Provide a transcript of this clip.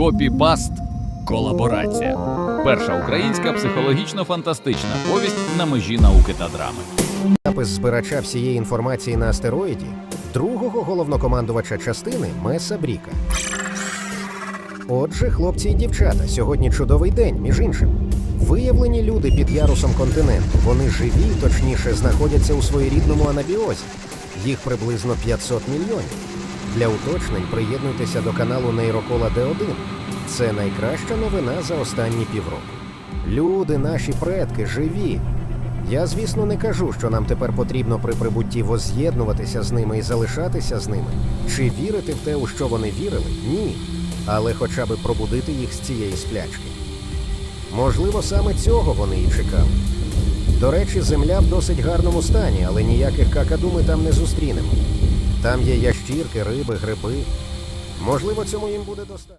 Копіпаст колаборація. Перша українська психологічно-фантастична повість на межі науки та драми. Запис збирача всієї інформації на астероїді другого головнокомандувача частини Меса Бріка. Отже, хлопці і дівчата, сьогодні чудовий день, між іншим. Виявлені люди під ярусом континенту. Вони живі, точніше, знаходяться у своєрідному анабіозі. Їх приблизно 500 мільйонів. Для уточнень приєднуйтеся до каналу Нейрокола Д1. Це найкраща новина за останні півроку. Люди, наші предки, живі. Я, звісно, не кажу, що нам тепер потрібно при прибутті воз'єднуватися з ними і залишатися з ними. Чи вірити в те, у що вони вірили? Ні. Але хоча б пробудити їх з цієї сплячки. Можливо, саме цього вони і чекали. До речі, земля в досить гарному стані, але ніяких какаду ми там не зустрінемо. Там є ящірки, риби, гриби. Можливо, цьому їм буде достатньо.